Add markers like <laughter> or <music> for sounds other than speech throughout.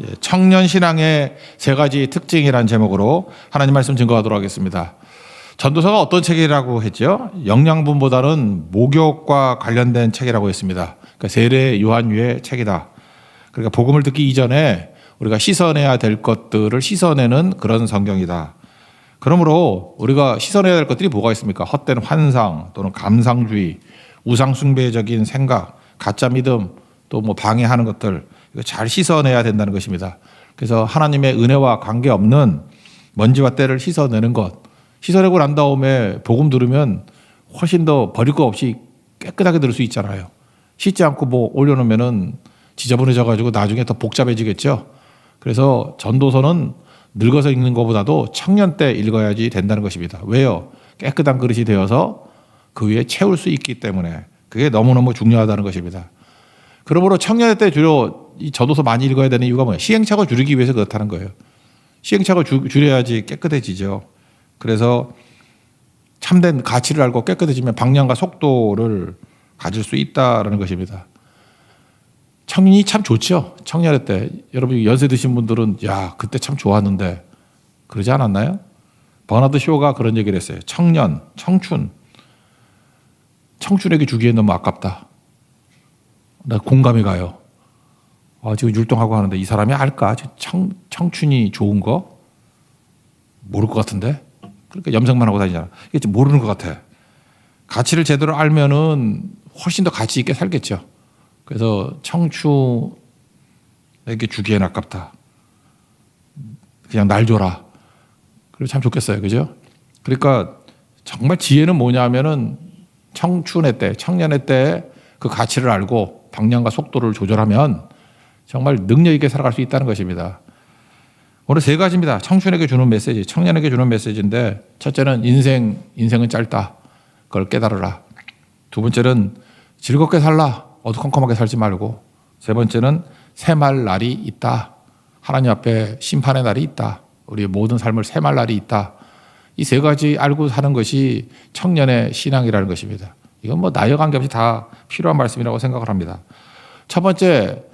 예, 청년 신앙의 세 가지 특징이라는 제목으로 하나님 말씀 증거하도록 하겠습니다. 전도서가 어떤 책이라고 했죠? 영양분보다는 목욕과 관련된 책이라고 했습니다. 그러니까 세례 요한유의 책이다. 그러니까 복음을 듣기 이전에 우리가 씻어내야 될 것들을 씻어내는 그런 성경이다. 그러므로 우리가 씻어내야 될 것들이 뭐가 있습니까? 헛된 환상 또는 감상주의, 우상숭배적인 생각, 가짜 믿음, 또 뭐 방해하는 것들 잘 씻어내야 된다는 것입니다. 그래서 하나님의 은혜와 관계 없는 먼지와 때를 씻어내는 것, 씻어내고 난 다음에 복음 들으면 훨씬 더 버릴 거 없이 깨끗하게 들을 수 있잖아요. 씻지 않고 뭐 올려놓으면은 지저분해져 가지고 나중에 더 복잡해지겠죠. 그래서 전도서는 늙어서 읽는 것보다도 청년 때 읽어야지 된다는 것입니다. 왜요? 깨끗한 그릇이 되어서 그 위에 채울 수 있기 때문에 그게 너무너무 중요하다는 것입니다. 그러므로 청년 때 주로 이 전도서 많이 읽어야 되는 이유가 뭐예요? 시행착오 줄이기 위해서 그렇다는 거예요. 시행착오 줄- 줄여야지 깨끗해지죠. 그래서 참된 가치를 알고 깨끗해지면 방향과 속도를 가질 수 있다라는 것입니다. 청년이 참 좋죠. 청년의 때 여러분 연세 드신 분들은 야 그때 참 좋았는데 그러지 않았나요? 버나드 쇼가 그런 얘기를 했어요. 청년, 청춘, 청춘에게 주기엔 너무 아깝다. 나 공감이 가요. 아, 지금 율동하고 하는데 이 사람이 알까? 저 청, 청춘이 좋은 거 모를 것 같은데. 그러니까 염색만 하고 다니잖아. 이게 좀 모르는 것 같아. 가치를 제대로 알면은 훨씬 더 가치 있게 살겠죠. 그래서 청춘에게 주기엔 아깝다. 그냥 날 줘라. 그리고 참 좋겠어요. 그죠? 그러니까 정말 지혜는 뭐냐면은 청춘의 때, 청년의 때 그 가치를 알고 방향과 속도를 조절하면 정말 능력 있게 살아갈 수 있다는 것입니다. 오늘 세 가지입니다. 청춘에게 주는 메시지, 청년에게 주는 메시지인데 첫째는 인생, 인생은 짧다. 그걸 깨달으라. 두 번째는 즐겁게 살라. 어두컴컴하게 살지 말고. 세 번째는 새말 날이 있다. 하나님 앞에 심판의 날이 있다. 우리의 모든 삶을 새말 날이 있다. 이 세 가지 알고 사는 것이 청년의 신앙이라는 것입니다. 이건 뭐 나이와 관계없이 다 필요한 말씀이라고 생각을 합니다. 첫 번째,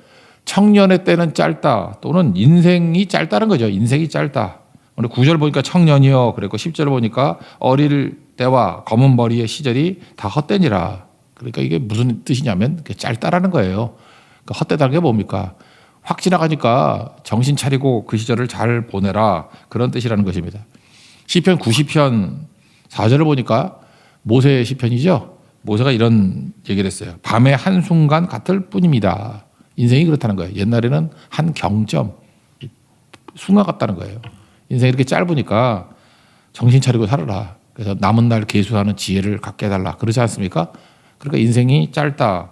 청년의 때는 짧다 또는 인생이 짧다는 거죠. 인생이 짧다. 오늘 9절 보니까 청년이요. 그랬고 10절 보니까 어릴 때와 검은 머리의 시절이 다 헛되니라. 그러니까 이게 무슨 뜻이냐면 짧다라는 거예요. 그러니까 헛되다는 게 뭡니까? 확 지나가니까 정신 차리고 그 시절을 잘 보내라. 그런 뜻이라는 것입니다. 시편 90편 4절을 보니까 모세의 시편이죠. 모세가 이런 얘기를 했어요. 밤의 한순간 같을 뿐입니다. 인생이 그렇다는 거예요. 옛날에는 한 경점, 순간 같다는 거예요. 인생이 이렇게 짧으니까 정신 차리고 살아라. 그래서 남은 날 계수하는 지혜를 갖게 해달라. 그러지 않습니까? 그러니까 인생이 짧다.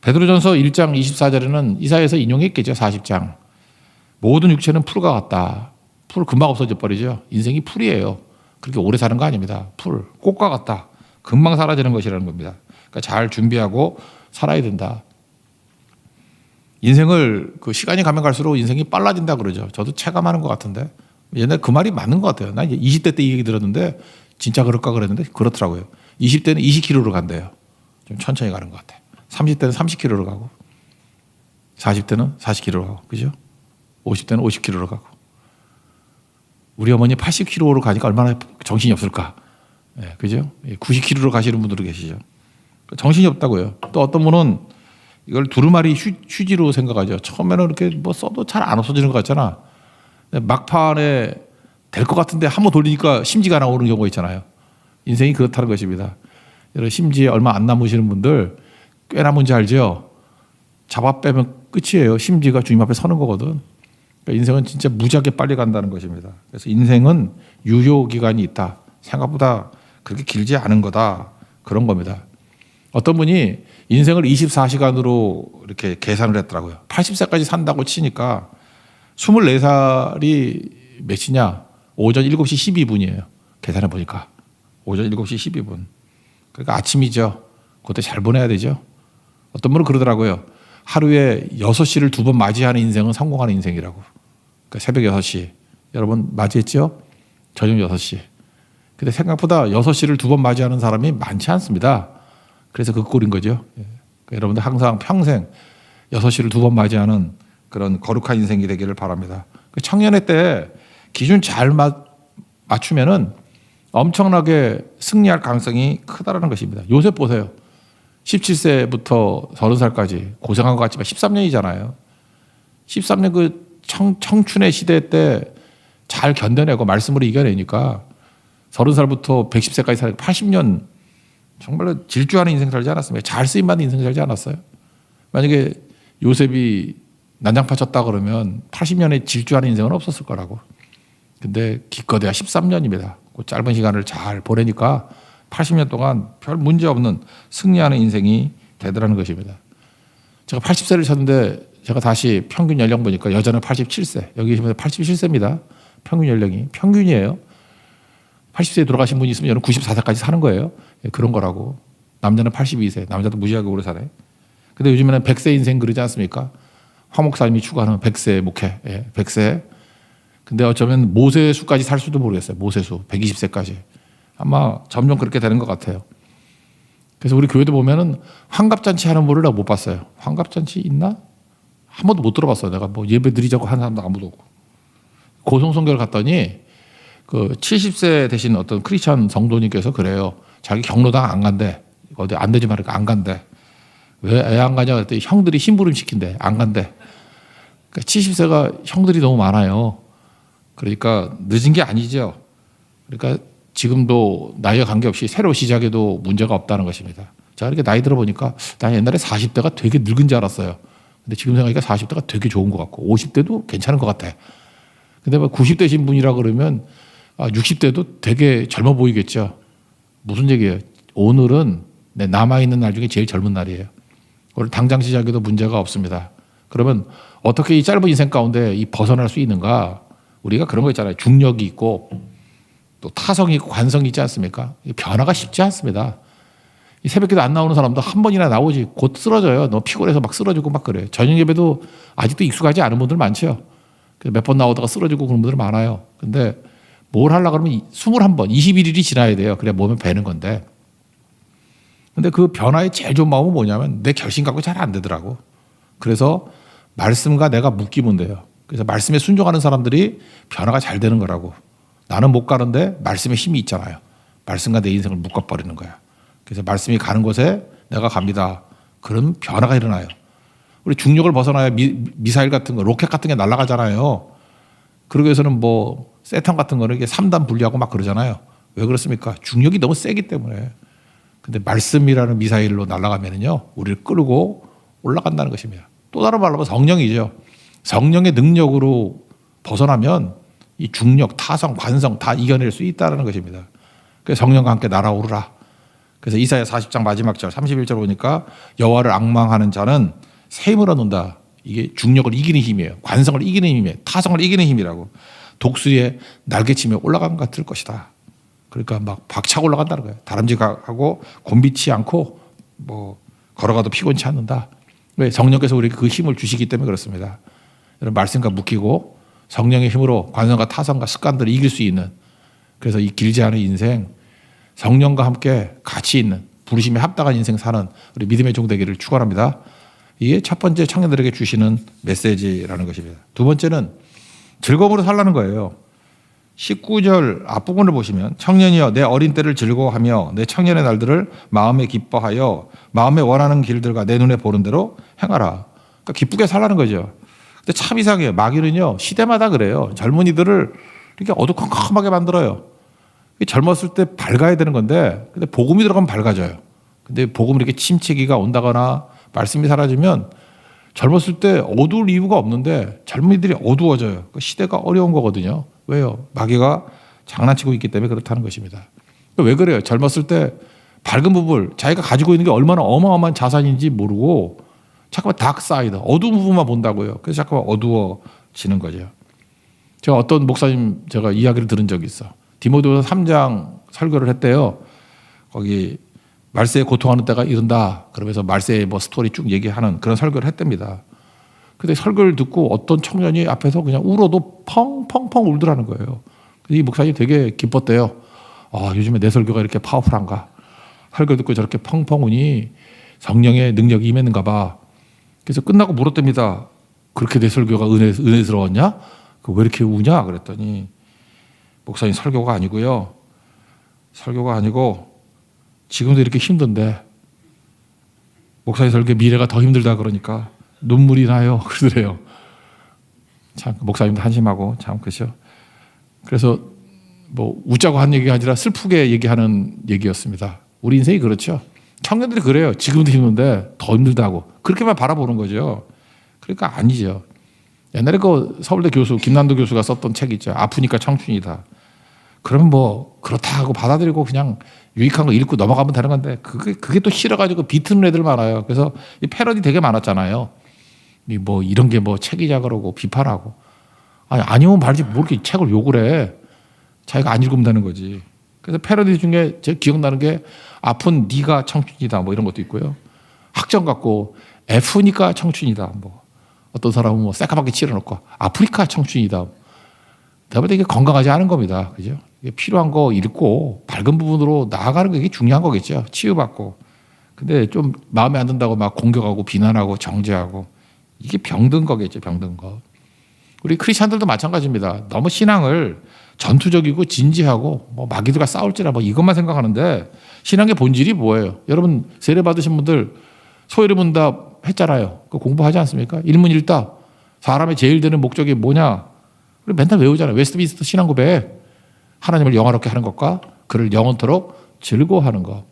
베드로전서 1장 24절에는 이사에서 인용했겠죠. 40장. 모든 육체는 풀과 같다. 풀 금방 없어져 버리죠. 인생이 풀이에요. 그렇게 오래 사는 거 아닙니다. 풀, 꽃과 같다. 금방 사라지는 것이라는 겁니다. 그러니까 잘 준비하고 살아야 된다. 인생을 그 시간이 가면 갈수록 인생이 빨라진다 그러죠. 저도 체감하는 것 같은데 옛날 그 말이 맞는 것 같아요. 나 이제 20대 때 이 얘기 들었는데 진짜 그럴까 그랬는데 그렇더라고요. 20대는 20km로 간대요. 좀 천천히 가는 것 같아. 30대는 30km로 가고 40대는 40km로 가고 그죠? 50대는 50km로 가고 우리 어머니 80km로 가니까 얼마나 정신이 없을까? 예, 그죠? 90km로 가시는 분들도 계시죠. 정신이 없다고요. 또 어떤 분은 이걸 두루마리 휴, 휴지로 생각하죠. 처음에는 이렇게 뭐 써도 잘 안 없어지는 것 같잖아. 막판에 될 것 같은데 한 번 돌리니까 심지가 나오는 경우가 있잖아요. 인생이 그렇다는 것입니다. 심지에 얼마 안 남으시는 분들 꽤 남은 지 알죠? 잡아 빼면 끝이에요. 심지가 주님 앞에 서는 거거든. 그러니까 인생은 진짜 무지하게 빨리 간다는 것입니다. 그래서 인생은 유효 기간이 있다. 생각보다 그렇게 길지 않은 거다. 그런 겁니다. 어떤 분이 인생을 24시간으로 이렇게 계산을 했더라고요. 80세까지 산다고 치니까 24살이 몇이냐? 오전 7시 12분이에요. 계산해 보니까. 오전 7시 12분. 그러니까 아침이죠. 그때 잘 보내야 되죠. 어떤 분은 그러더라고요. 하루에 6시를 두 번 맞이하는 인생은 성공하는 인생이라고. 그러니까 새벽 6시. 여러분 맞이했죠? 저녁 6시. 근데 생각보다 6시를 두 번 맞이하는 사람이 많지 않습니다. 그래서 그 꼴인 거죠. 예. 그러니까 여러분들 항상 평생 6시를 두 번 맞이하는 그런 거룩한 인생이 되기를 바랍니다. 그 청년의 때 기준 잘 맞, 맞추면은 엄청나게 승리할 가능성이 크다라는 것입니다. 요새 보세요. 17세부터 30살까지 고생한 것 같지만 13년이잖아요. 13년 그 청, 청춘의 시대 때 잘 견뎌내고 말씀으로 이겨내니까 30살부터 110세까지 살 80년 정말로 질주하는 인생 살지 않았습니까? 잘 쓰임받는 인생 살지 않았어요? 만약에 요셉이 난장파 쳤다 그러면 80년에 질주하는 인생은 없었을 거라고. 근데 기껏해야 13년입니다. 그 짧은 시간을 잘 보내니까 80년 동안 별 문제 없는 승리하는 인생이 되더라는 것입니다. 제가 80세를 쳤는데 제가 다시 평균 연령 보니까 여자는 87세, 여기 계시면 87세입니다. 평균 연령이 평균이에요. 80세에 돌아가신 분이 있으면 저는 94세까지 사는 거예요. 예, 그런 거라고. 남자는 82세, 남자도 무지하게 오래 사네. 근데 요즘에는 100세 인생 그러지 않습니까? 황 목사님이 추구하는 100세 목회, 예, 100세. 근데 어쩌면 모세수까지 살 수도 모르겠어요. 모세수 120세까지 아마 점점 그렇게 되는 것 같아요. 그래서 우리 교회도 보면은 환갑잔치 하는 분을 내가 못 봤어요. 환갑잔치 있나? 한 번도 못 들어봤어요. 내가 뭐 예배 드리자고 하는 사람도 아무도 없고. 고성성교를 갔더니 그 70세 되신 어떤 크리스천 성도님께서 그래요. 자기 경로당 안 간대. 어디 안 되지 말니까 안 간대. 왜 애 안 가냐 그랬더니 형들이 심부름 시킨대. 안 간대. 그러니까 70세가 형들이 너무 많아요. 그러니까 늦은 게 아니죠. 그러니까 지금도 나이와 관계없이 새로 시작해도 문제가 없다는 것입니다. 제가 이렇게 나이 들어보니까 난 옛날에 40대가 되게 늙은 줄 알았어요. 근데 지금 생각하니까 40대가 되게 좋은 것 같고 50대도 괜찮은 것 같아. 근데 뭐 90대신 분이라 그러면 아, 60대도 되게 젊어 보이겠죠. 무슨 얘기예요? 오늘은 내 남아있는 날 중에 제일 젊은 날이에요. 오늘 당장 시작해도 문제가 없습니다. 그러면 어떻게 이 짧은 인생 가운데 이 벗어날 수 있는가? 우리가 그런 거 있잖아요. 중력이 있고 또 타성이 있고 관성이 있지 않습니까? 이 변화가 쉽지 않습니다. 이 새벽기도 안 나오는 사람도 한 번이나 나오지 곧 쓰러져요. 너무 피곤해서 막 쓰러지고 막 그래요. 저녁 예배도 아직도 익숙하지 않은 분들 많죠. 몇 번 나오다가 쓰러지고 그런 분들 많아요. 근데 뭘 하려고 그러면 21번, 21일이 지나야 돼요. 그래야 몸에 배는 건데. 근데 그 변화의 제일 좋은 마음은 뭐냐면 내 결심 갖고 잘 안 되더라고. 그래서 말씀과 내가 묶이면 돼요. 그래서 말씀에 순종하는 사람들이 변화가 잘 되는 거라고. 나는 못 가는데 말씀에 힘이 있잖아요. 말씀과 내 인생을 묶어버리는 거야. 그래서 말씀이 가는 곳에 내가 갑니다. 그런 변화가 일어나요. 우리 중력을 벗어나야 미, 미사일 같은 거, 로켓 같은 게 날아가잖아요. 그러기 위해서는 뭐 세탄 같은 거는 이게 3단 분리하고 막 그러잖아요. 왜 그렇습니까? 중력이 너무 세기 때문에. 근데 말씀이라는 미사일로 날아가면은요, 우리를 끌고 올라간다는 것입니다. 또 다른 말로 하면 성령이죠. 성령의 능력으로 벗어나면 이 중력, 타성, 관성 다 이겨낼 수 있다는 것입니다. 그래서 성령과 함께 날아오르라. 그래서 이사야 40장 마지막 절 31절 보니까 여호와를 악망하는 자는 샘을 얻는다. 이게 중력을 이기는 힘이에요. 관성을 이기는 힘이에요. 타성을 이기는 힘이라고. 독수리에 날개치며 올라간 것 같을 것이다. 그러니까 막 박차고 올라간다는 거예요. 다람쥐하고 곤비치 않고 뭐 걸어가도 피곤치 않는다. 왜 성령께서 우리에게 그 힘을 주시기 때문에 그렇습니다. 여러분 말씀과 묶이고 성령의 힘으로 관성과 타성과 습관들을 이길 수 있는 그래서 이 길지 않은 인생 성령과 함께 같이 있는 부르심에 합당한 인생 사는 우리 믿음의 종 되기를 축원합니다. 이게 첫 번째 청년들에게 주시는 메시지라는 것입니다. 두 번째는 즐거움으로 살라는 거예요. 19절 앞부분을 보시면 청년이여 내 어린 때를 즐거워하며 내 청년의 날들을 마음에 기뻐하여 마음에 원하는 길들과 내 눈에 보는 대로 행하라. 그러니까 기쁘게 살라는 거죠. 근데 참 이상해요. 마귀는요 시대마다 그래요. 젊은이들을 이렇게 어두컴컴하게 만들어요. 젊었을 때 밝아야 되는 건데 근데 복음이 들어가면 밝아져요. 근데 복음 이렇게 침체기가 온다거나 말씀이 사라지면 젊었을 때 어두울 이유가 없는데 젊은이들이 어두워져요. 그 시대가 어려운 거거든요. 왜요? 마귀가 장난치고 있기 때문에 그렇다는 것입니다. 왜 그래요? 젊었을 때 밝은 부분, 자기가 가지고 있는 게 얼마나 어마어마한 자산인지 모르고 잠깐만 다크사이드, 어두운 부분만 본다고요. 그래서 잠깐만 어두워지는 거죠. 제가 어떤 목사님 제가 이야기를 들은 적이 있어. 디모데후서 3장 설교를 했대요. 거기 말세에 고통하는 때가 이른다. 그러면서 말세의 뭐 스토리 쭉 얘기하는 그런 설교를 했답니다. 근데 설교를 듣고 어떤 청년이 앞에서 그냥 울어도 펑펑펑 울더라는 거예요. 이 목사님이 되게 기뻤대요. 아, 요즘에 내 설교가 이렇게 파워풀한가. 설교 듣고 저렇게 펑펑 우니 성령의 능력이 임했는가 봐. 그래서 끝나고 물었답니다. 그렇게 내 설교가 은혜, 은혜스러웠냐? 그 왜 이렇게 우냐? 그랬더니 목사님 설교가 아니고요. 설교가 아니고 지금도 이렇게 힘든데 목사님 설교 미래가 더 힘들다 그러니까 눈물이 나요. <laughs> 그러더래요. 참 목사님도 한심하고 참 그죠. 그래서 뭐 웃자고 한 얘기가 아니라 슬프게 얘기하는 얘기였습니다. 우리 인생이 그렇죠. 청년들이 그래요. 지금도 힘든데 더 힘들다고 그렇게만 바라보는 거죠. 그러니까 아니죠. 옛날에 그 서울대 교수 김난도 교수가 썼던 책 있죠. 아프니까 청춘이다. 그러면 뭐 그렇다 하고 받아들이고 그냥 유익한 거 읽고 넘어가면 되는 건데 그게 그게 또 싫어가지고 비트는 애들 많아요. 그래서 이 패러디 되게 많았잖아요. 이 뭐 이런 게 뭐 책이자 그러고 비판하고 아니 아니면 말지 뭐 이렇게 책을 욕을 해. 자기가 안 읽으면 되는 거지. 그래서 패러디 중에 제 기억나는 게 아픈 네가 청춘이다 뭐 이런 것도 있고요. 학점 갖고 F니까 청춘이다 뭐 어떤 사람은 뭐 새까맣게 칠해놓고 아프리카 청춘이다. 내가 되게 건강하지 않은 겁니다. 그죠? 필요한 거 읽고 밝은 부분으로 나아가는 게 중요한 거겠죠. 치유받고. 근데 좀 마음에 안 든다고 막 공격하고 비난하고 정죄하고 이게 병든 거겠죠. 병든 거. 우리 크리스천들도 마찬가지입니다. 너무 신앙을 전투적이고 진지하고 뭐 마귀들과 싸울지라 뭐 이것만 생각하는데 신앙의 본질이 뭐예요? 여러분 세례 받으신 분들 소유리 문답 했잖아요. 그 공부하지 않습니까? 일문일답. 사람의 제일 되는 목적이 뭐냐? 우리 맨날 외우잖아요. 웨스트민스터 신앙 고백. 하나님을 영화롭게 하는 것과 그를 영원토록 즐거워하는 것.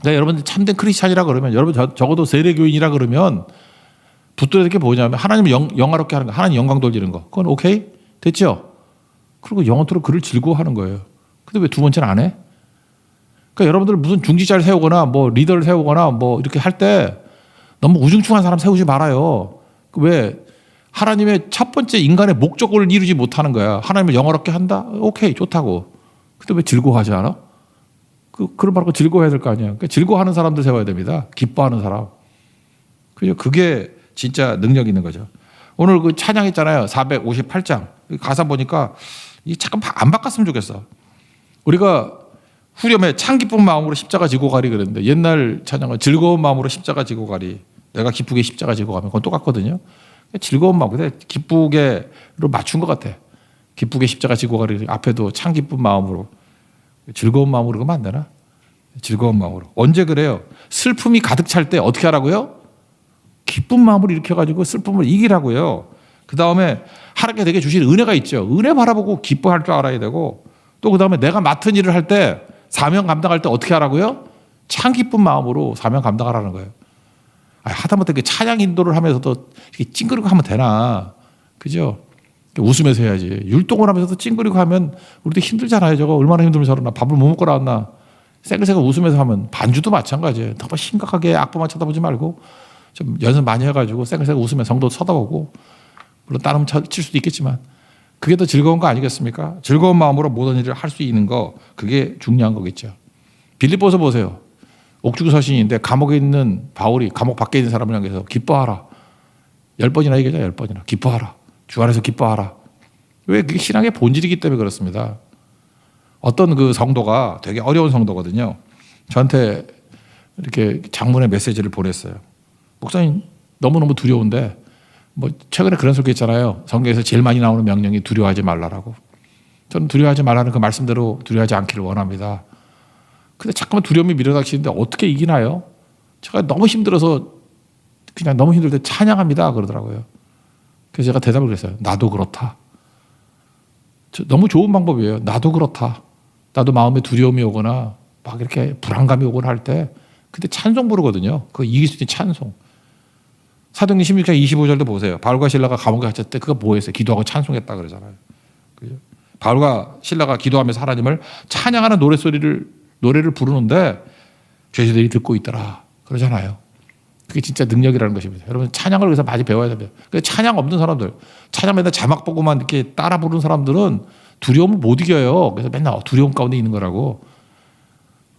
그러니까 여러분들 참된 크리스찬이라 그러면 여러분 저- 적어도 세례교인이라 그러면 붙들어야 게 뭐냐면 하나님을 영, 영화롭게 하는 거, 하나님 영광 돌리는 거. 그건 오케이? 됐죠? 그리고 영원토록 그를 즐거워하는 거예요. 근데 왜 두 번째는 안 해? 그러니까 여러분들 무슨 중지자를 세우거나 뭐 리더를 세우거나 뭐 이렇게 할 때 너무 우중충한 사람 세우지 말아요. 그왜 하나님의 첫 번째 인간의 목적을 이루지 못하는 거야. 하나님을 영화롭게 한다? 오케이, 좋다고. 근데 왜 즐거워하지 않아? 그, 그런 말고 즐거워해야 될 거 아니야. 그러니까 즐거워하는 사람들 세워야 됩니다. 기뻐하는 사람. 그죠? 그게 진짜 능력 있는 거죠. 오늘 그 찬양했잖아요. 458장. 가사 보니까 이 잠깐 안 바꿨으면 좋겠어. 우리가 후렴에 참 기쁜 마음으로 십자가 지고 가리 그랬는데 옛날 찬양은 즐거운 마음으로 십자가 지고 가리. 내가 기쁘게 십자가 지고 가면 그건 똑같거든요. 즐거운 마음, 근데 기쁘게로 맞춘 것 같아. 기쁘게 십자가 지고 가리 앞에도 참 기쁜 마음으로 즐거운 마음으로 그러면 안 되나? 즐거운 마음으로. 언제 그래요? 슬픔이 가득 찰 때 어떻게 하라고요? 기쁜 마음으로 일으켜가지고 슬픔을 이기라고요. 그 다음에 하나님께 되게 주신 은혜가 있죠. 은혜 바라보고 기뻐할 줄 알아야 되고 또 그 다음에 내가 맡은 일을 할 때 사명 감당할 때 어떻게 하라고요? 참 기쁜 마음으로 사명 감당하라는 거예요. 아, 하다못해 그 찬양 인도를 하면서도 이렇게 찡그리고 하면 되나. 그죠? 웃으면서 해야지. 율동을 하면서도 찡그리고 하면 우리도 힘들잖아요. 저거 얼마나 힘들면 저러나. 밥을 못 먹고 나왔나. 새글새글 웃으면서 하면 반주도 마찬가지예요. 너무 심각하게 악보만 쳐다보지 말고 좀 연습 많이 해가지고 새글새글 웃으면 성도 쳐다보고 물론 다른 칠 수도 있겠지만 그게 더 즐거운 거 아니겠습니까? 즐거운 마음으로 모든 일을 할 수 있는 거 그게 중요한 거겠죠. 빌립보서 보세요. 옥중 서신인데 감옥에 있는 바울이 감옥 밖에 있는 사람을 향해서 기뻐하라. 열 번이나 얘기하자 열 번이나 기뻐하라. 주 안에서 기뻐하라. 왜 그게 신앙의 본질이기 때문에 그렇습니다. 어떤 그 성도가 되게 어려운 성도거든요. 저한테 이렇게 장문의 메시지를 보냈어요. 목사님 너무너무 두려운데 뭐 최근에 그런 소리 있잖아요. 성경에서 제일 많이 나오는 명령이 두려워하지 말라라고. 저는 두려워하지 말라는 그 말씀대로 두려워하지 않기를 원합니다. 근데 자꾸만 두려움이 밀어닥치는데 어떻게 이기나요? 제가 너무 힘들어서 그냥 너무 힘들 때 찬양합니다 그러더라고요. 그래서 제가 대답을 그랬어요. 나도 그렇다. 저- 너무 좋은 방법이에요. 나도 그렇다. 나도 마음에 두려움이 오거나 막 이렇게 불안감이 오거나 할 때 그때 찬송 부르거든요. 그거 이길 수 있는 찬송. 사도행전 16장 25절도 보세요. 바울과 신라가 감옥에 갇혔을 때 그거 뭐 했어요? 기도하고 찬송했다 그러잖아요. 그죠? 바울과 신라가 기도하면서 하나님을 찬양하는 노래소리를 노래를 부르는데 죄수들이 듣고 있더라. 그러잖아요. 그게 진짜 능력이라는 것입니다. 여러분 찬양을 그래서 많이 배워야 됩니다. 그 찬양 없는 사람들, 찬양 맨날 자막 보고만 이렇게 따라 부르는 사람들은 두려움을 못 이겨요. 그래서 맨날 두려움 가운데 있는 거라고.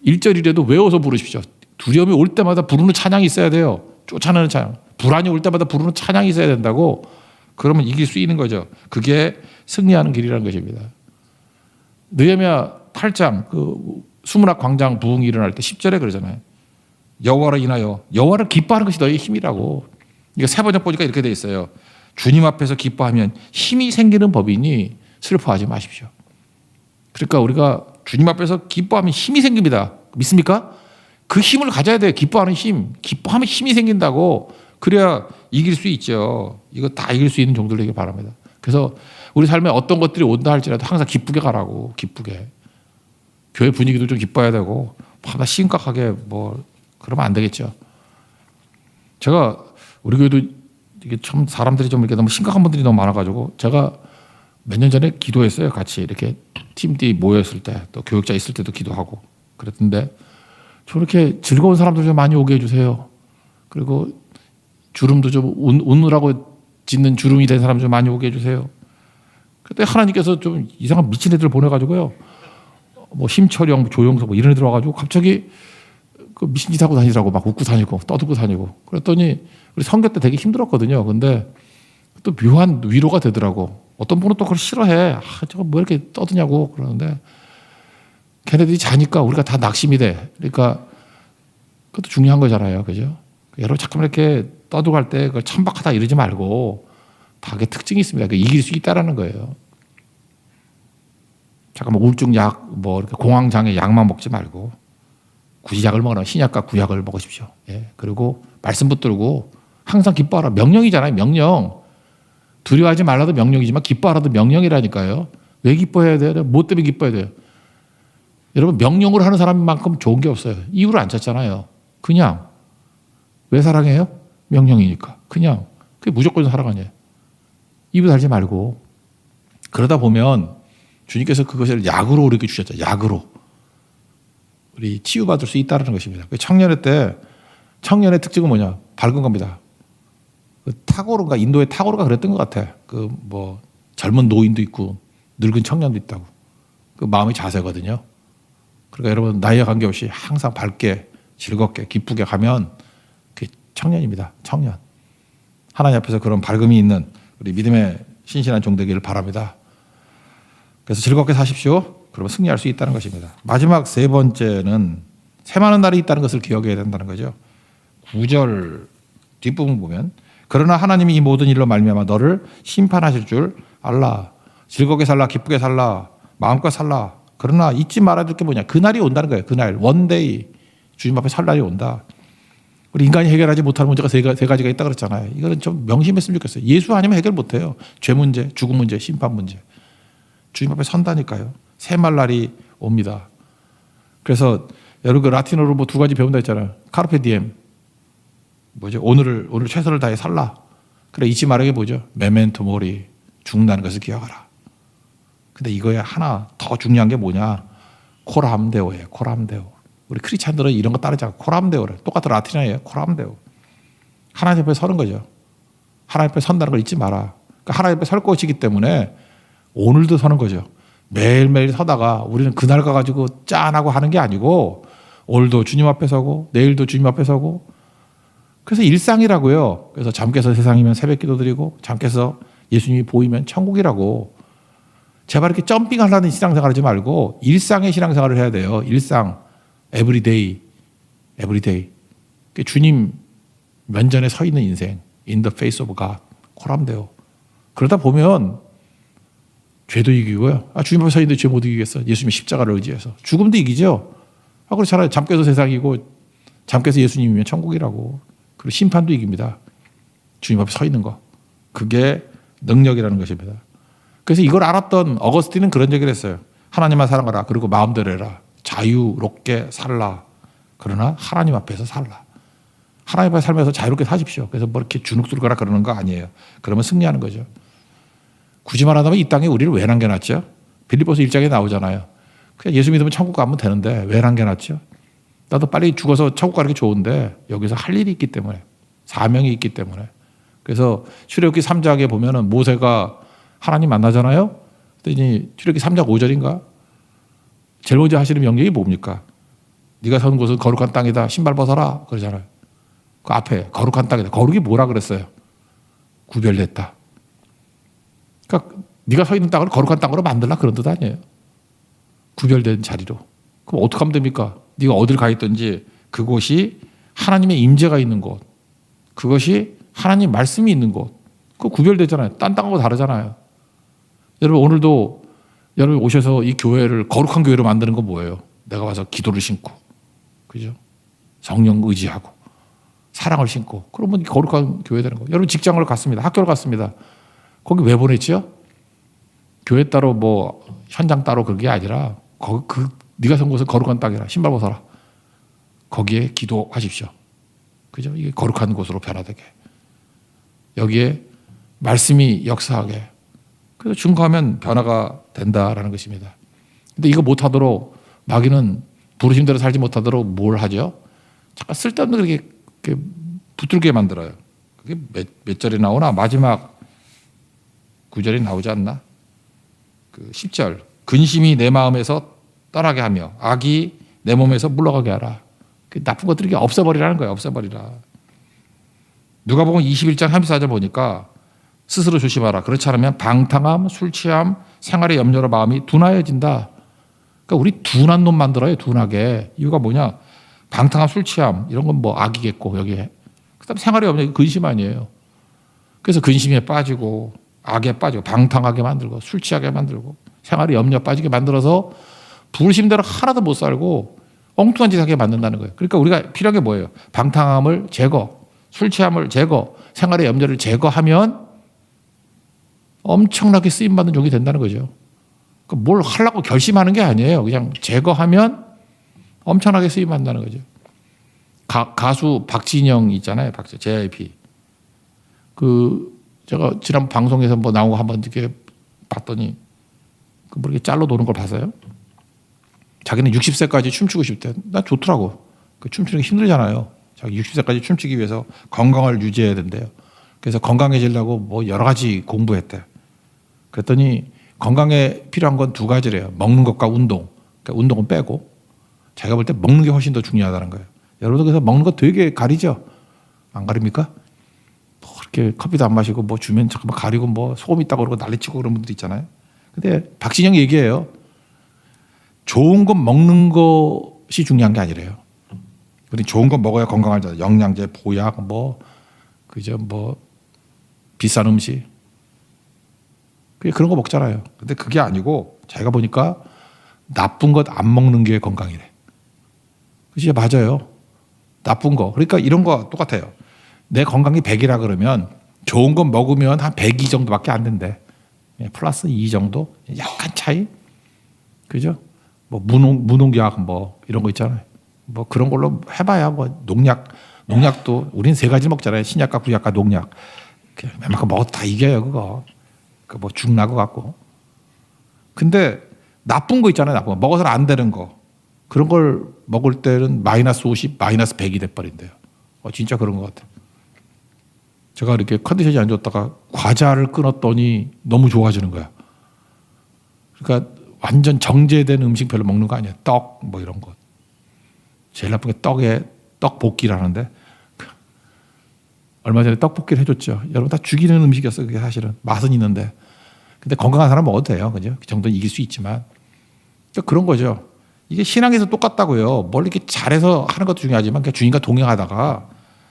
1절이라도 외워서 부르십시오. 두려움이 올 때마다 부르는 찬양이 있어야 돼요. 쫓아내는 찬양. 불안이 올 때마다 부르는 찬양이 있어야 된다고. 그러면 이길 수 있는 거죠. 그게 승리하는 길이라는 것입니다. 느헤미야 8장 그 수문학 광장 부흥이 일어날 때 10절에 그러잖아요. 여호와를 인하여 여호와를 기뻐하는 것이 너의 힘이라고. 이거 세 번째 보니까 이렇게 돼 있어요. 주님 앞에서 기뻐하면 힘이 생기는 법이니 슬퍼하지 마십시오. 그러니까 우리가 주님 앞에서 기뻐하면 힘이 생깁니다. 믿습니까? 그 힘을 가져야 돼요. 기뻐하는 힘. 기뻐하면 힘이 생긴다고. 그래야 이길 수 있죠. 이거 다 이길 수 있는 정도로 되길 바랍니다. 그래서 우리 삶에 어떤 것들이 온다 할지라도 항상 기쁘게 가라고. 기쁘게. 교회 분위기도 좀 기뻐야 되고, 막 심각하게 뭐, 그러면 안 되겠죠. 제가 우리 교회도 이게 참 사람들이 좀 이렇게 너무 심각한 분들이 너무 많아가지고 제가 몇 년 전에 기도했어요. 같이 이렇게 팀들이 모였을 때 또 교육자 있을 때도 기도하고 그랬는데 저렇게 즐거운 사람들 좀 많이 오게 해주세요. 그리고 주름도 좀 웃- 웃느라고 짓는 주름이 된 사람 좀 많이 오게 해주세요. 그때 하나님께서 좀 이상한 미친 애들 보내가지고요. 뭐 심철영, 조영서 뭐 이런 애들 와가지고 갑자기 그 미친 짓 하고 다니더라고 막 웃고 다니고 떠들고 다니고 그랬더니 우리 성교 때 되게 힘들었거든요. 근데 또 묘한 위로가 되더라고. 어떤 분은 또 그걸 싫어해. 아, 저거 뭐 이렇게 떠드냐고 그러는데 걔네들이 자니까 우리가 다 낙심이 돼. 그러니까 그것도 중요한 거잖아요. 그죠? 여러분 잠깐 이렇게 떠들고 할 때 그걸 천박하다 이러지 말고 다 그게 특징이 있습니다. 그 이길 수 있다라는 거예요. 잠깐만 우울증 약, 뭐 이렇게 공황장애 약만 먹지 말고 굳이 약을 먹으나 신약과 구약을 먹으십시오. 예. 그리고 말씀 붙들고 항상 기뻐하라. 명령이잖아요. 명령. 두려워하지 말라도 명령이지만 기뻐하라도 명령이라니까요. 왜 기뻐해야 돼요? 뭐 때문에 기뻐해야 돼요? 여러분 명령으로 하는 사람만큼 좋은 게 없어요. 이유를 안 찾잖아요. 그냥 왜 사랑해요? 명령이니까. 그냥 그게 무조건 사랑 아니에요. 입을 달지 말고 그러다 보면 주님께서 그것을 약으로 우리에게 주셨죠. 약으로 우리 치유받을 수 있다는 것입니다. 그 청년의 때 청년의 특징은 뭐냐? 밝은 겁니다. 그 타고르가 인도의 타고르가 그랬던 것 같아. 그 뭐 젊은 노인도 있고 늙은 청년도 있다고. 그 마음의 자세거든요. 그러니까 여러분 나이와 관계없이 항상 밝게 즐겁게 기쁘게 가면 그 청년입니다. 청년. 하나님 앞에서 그런 밝음이 있는 우리 믿음의 신실한 종 되기를 바랍니다. 그래서 즐겁게 사십시오. 그러면 승리할 수 있다는 것입니다. 마지막 세 번째는 새 많은 날이 있다는 것을 기억해야 된다는 거죠. 9절 뒷부분 보면 그러나 하나님이 이 모든 일로 말미암아 너를 심판하실 줄 알라. 즐겁게 살라 기쁘게 살라 마음껏 살라. 그러나 잊지 말아야 될 게 뭐냐? 그날이 온다는 거예요. 그날 원데이 주님 앞에 살 날이 온다. 우리 인간이 해결하지 못할 문제가 세, 가- 세 가지가 있다 그랬잖아요. 이거는 좀 명심했으면 좋겠어요. 예수 아니면 해결 못해요. 죄 문제, 죽음 문제, 심판 문제. 주님 앞에 선다니까요. 새말 날이 옵니다. 그래서 여러분 그 라틴어로 뭐 두 가지 배운다 했잖아요. 카르페 디엠. 뭐죠? 오늘을 오늘 최선을 다해 살라. 그래 잊지 말아게 뭐죠? 메멘토 모리. 죽는다는 것을 기억하라. 근데 이거에 하나 더 중요한 게 뭐냐? 코람데오예요. 코람데오. 우리 크리스찬들은 이런 거 따르지 않고 코람데오를 똑같은 라틴어예요. 코람데오. 하나님 앞에 서는 거죠. 하나님 앞에 선다는 걸 잊지 마라. 그러니까 하나님 앞에 설 것이기 때문에 오늘도 서는 거죠. 매일매일 서다가 우리는 그날 가가지고 짠하고 하는 게 아니고 오늘도 주님 앞에 서고 내일도 주님 앞에 서고 그래서 일상이라고요. 그래서 잠 깨서 세상이면 새벽 기도 드리고 잠 깨서 예수님이 보이면 천국이라고 제발 이렇게 점핑하려는 신앙생활 하지 말고 일상의 신앙생활을 해야 돼요. 일상 에브리데이 에브리데이 그 주님 면전에 서 있는 인생 in the face of God 코람데요. 그러다 보면 죄도 이기고요. 아, 주님 앞에 서 있는데 죄 못 이기겠어. 예수님의 십자가를 의지해서. 죽음도 이기죠. 아, 그래 차라리 잠 깨서 세상이고 잠 깨서 예수님이면 천국이라고. 그리고 심판도 이깁니다. 주님 앞에 서 있는 거. 그게 능력이라는 것입니다. 그래서 이걸 알았던 어거스틴은 그런 얘기를 했어요. 하나님만 사랑하라. 그리고 마음대로 해라. 자유롭게 살라. 그러나 하나님 앞에서 살라. 하나님 앞에 살면서 자유롭게 사십시오. 그래서 뭐 이렇게 주눅 들거나 그러는 거 아니에요. 그러면 승리하는 거죠. 굳이 말하자면 이 땅에 우리를 왜 남겨놨죠? 빌리포스 일장에 나오잖아요. 그냥 예수 믿으면 천국 가면 되는데 왜 남겨놨죠? 나도 빨리 죽어서 천국 가는 게 좋은데 여기서 할 일이 있기 때문에 사명이 있기 때문에 그래서 출애굽기 3장에 보면은 모세가 하나님 만나잖아요. 그랬더니 출애굽기 3장 5절인가? 제일 먼저 하시는 명령이 뭡니까? 네가 서는 곳은 거룩한 땅이다. 신발 벗어라. 그러잖아요. 그 앞에 거룩한 땅이다. 거룩이 뭐라 그랬어요? 구별됐다. 그러니까 네가 서 있는 땅을 거룩한 땅으로 만들라 그런 뜻 아니에요. 구별된 자리로. 그럼 어떻게 하면 됩니까? 네가 어딜 가 있든지 그곳이 하나님의 임재가 있는 곳. 그것이 하나님 말씀이 있는 곳. 그 구별되잖아요. 딴 땅하고 다르잖아요. 여러분 오늘도 여러분 오셔서 이 교회를 거룩한 교회로 만드는 건 뭐예요? 내가 와서 기도를 신고, 그죠? 성령 의지하고 사랑을 신고 그러면 거룩한 교회 되는 거. 여러분 직장을 갔습니다. 학교를 갔습니다. 거기 왜 보냈지요? 교회 따로 뭐 현장 따로 그게 아니라 거기 그 네가 선 곳은 거룩한 땅이라 신발 벗어라. 거기에 기도하십시오. 그죠? 이게 거룩한 곳으로 변화되게. 여기에 말씀이 역사하게. 그래서 중거하면 변화가 된다라는 것입니다. 근데 이거 못하도록 마귀는 부르심 대로 살지 못하도록 뭘 하죠? 잠깐 쓸데없는 그렇게 붙들게 만들어요. 그게 몇, 몇 절이 나오나? 마지막 구절이 나오지 않나? 그 10절. 근심이 내 마음에서 떠나게 하며 악이 내 몸에서 물러가게 하라. 그 나쁜 것들이 없애버리라는 거예요. 없애버리라. 누가 보면 21장 34절 보니까 스스로 조심하라. 그렇지 않으면 방탕함, 술 취함, 생활의 염려로 마음이 둔하여진다. 그러니까 우리 둔한 놈 만들어요. 둔하게. 이유가 뭐냐? 방탕함, 술 취함 이런 건 뭐 악이겠고 여기에. 그다음 생활의 염려 근심 아니에요. 그래서 근심에 빠지고 악에 빠지고 방탕하게 만들고 술 취하게 만들고 생활의 염려 빠지게 만들어서 부르심대로 하나도 못 살고 엉뚱한 짓 하게 만든다는 거예요. 그러니까 우리가 필요한 게 뭐예요? 방탕함을 제거, 술 취함을 제거, 생활의 염려를 제거하면 엄청나게 쓰임 받는 종이 된다는 거죠. 그러니까 뭘 하려고 결심하는 게 아니에요. 그냥 제거하면 엄청나게 쓰임 받는다는 거죠. 가, 가수 박진영 있잖아요. 박진 JYP. 그 제가 지난 방송에서 뭐 나온 거 한번 이렇게 봤더니 그뭐 이렇게 짤로 도는 걸 봤어요. 자기는 60세까지 춤추고 싶대. 나 좋더라고. 그 춤추는 게 힘들잖아요. 자기 60세까지 춤추기 위해서 건강을 유지해야 된대요. 그래서 건강해지려고 뭐 여러 가지 공부했대. 그랬더니 건강에 필요한 건 두 가지래요. 먹는 것과 운동. 그러니까 운동은 빼고 자기가 볼 때 먹는 게 훨씬 더 중요하다는 거예요. 여러분들 그래서 먹는 거 되게 가리죠? 안 가립니까? 뭐 이렇게 커피도 안 마시고 뭐 주면 잠깐만 가리고 뭐 소금 있다고 그러고 난리치고 그런 분들 있잖아요. 근데 박진영 얘기해요. 좋은 것 먹는 것이 중요한 게 아니래요. 우리 좋은 거 먹어야 건강하잖아요. 영양제, 보약, 뭐 그죠, 뭐 비싼 음식. 그게 그런 거 먹잖아요. 근데 그게 아니고 자기가 보니까 나쁜 것 안 먹는 게 건강이래. 그치 맞아요. 나쁜 거. 그러니까 이런 거 똑같아요. 내 건강이 100이라 그러면 좋은 거 먹으면 한 102 정도밖에 안 된대. 예, 플러스 2 정도? 약간 차이? 그죠? 뭐 무농, 무농약 뭐 이런 거 있잖아요. 뭐 그런 걸로 해봐야 뭐 농약, 농약도 우린 세 가지 먹잖아요. 신약과 구약과 농약. 그 웬만큼 먹어도 다 이겨요, 그거. 그뭐 죽 나고 갖고. 근데 나쁜 거 있잖아요, 나쁜 거. 먹어서는 안 되는 거. 그런 걸 먹을 때는 마이너스 50, 마이너스 100이 돼버린대요. 어, 진짜 그런 것 같아요. 제가 이렇게 컨디션이 안 좋다가 과자를 끊었더니 너무 좋아지는 거야. 그러니까 완전 정제된 음식 별로 먹는 거 아니야. 떡, 뭐 이런 거. 제일 나쁜 게 떡에 떡볶이라는데 얼마 전에 떡볶이를 해줬죠. 여러분 다 죽이는 음식이었어요. 그게 사실은 맛은 있는데. 근데 건강한 사람 먹어도 돼요. 그죠? 그 정도는 이길 수 있지만. 그러니까 그런 거죠. 이게 신앙에서 똑같다고요. 뭘 이렇게 잘해서 하는 것도 중요하지만 그냥 주님과 동행하다가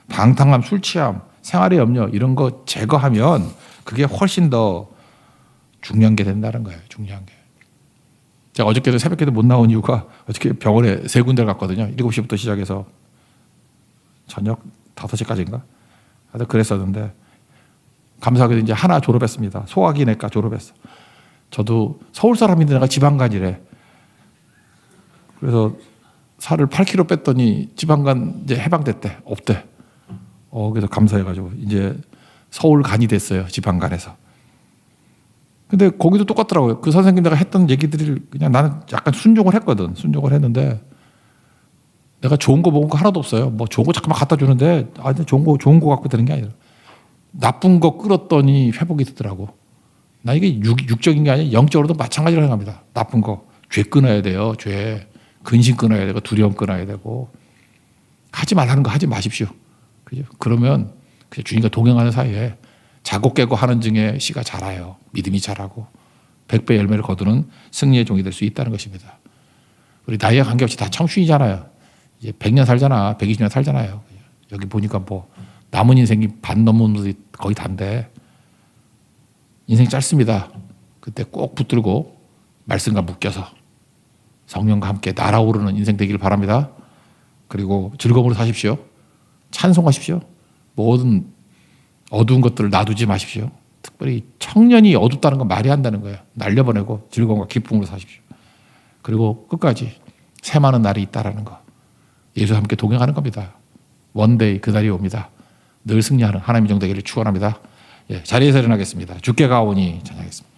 방탕함, 술 취함, 생활의 염려 이런 거 제거하면 그게 훨씬 더 중요한 게 된다는 거예요. 중요한 게. 제가 어저께도 새벽에도 못 나온 이유가 어저께 병원에 세 군데를 갔거든요. 7시부터 시작해서 저녁 5시까지인가? 하여튼 그랬었는데 감사하게도 이제 하나 졸업했습니다. 소화기내과 졸업했어. 저도 서울 사람인데 내가 지방간이래. 그래서 살을 8kg 뺐더니 지방간 이제 해방됐대. 없대. 어, 그래서 감사해가지고 이제 서울 간이 됐어요. 지방간에서. 근데 거기도 똑같더라고요. 그 선생님 내가 했던 얘기들을 그냥 나는 약간 순종을 했거든. 순종을 했는데 내가 좋은 거 먹은 거 하나도 없어요. 뭐 좋은 거 잠깐만 갖다 주는데 아, 좋은 거 좋은 거 갖고 되는 게 아니라 나쁜 거 끌었더니 회복이 되더라고. 나 이게 육, 육적인 게 아니라 영적으로도 마찬가지로 생각합니다. 나쁜 거. 죄 끊어야 돼요. 죄. 근심 끊어야 되고 두려움 끊어야 되고 하지 말라는 거 하지 마십시오. 그죠? 그러면 주님과 동행하는 사이에 자고 깨고 하는 중에 씨가 자라요. 믿음이 자라고 백배 열매를 거두는 승리의 종이 될 수 있다는 것입니다. 우리 나이와 관계없이 다 청춘이잖아요. 이제 100년 살잖아. 120년 살잖아요. 여기 보니까 뭐 남은 인생이 반 넘는 분들이 거의 단데 인생 짧습니다. 그때 꼭 붙들고 말씀과 묶여서 성령과 함께 날아오르는 인생 되기를 바랍니다. 그리고 즐거움으로 사십시오. 찬송하십시오. 모든 어두운 것들을 놔두지 마십시오. 특별히 청년이 어둡다는 건 말이 안 되는 거예요. 날려보내고 즐거움과 기쁨으로 사십시오. 그리고 끝까지 새 많은 날이 있다라는 거. 예수와 함께 동행하는 겁니다. 원데이 그 날이 옵니다. 늘 승리하는 하나님의 정 되기를 축원합니다. 예, 자리에서 일어나겠습니다. 주께 가오니 찬양하겠습니다.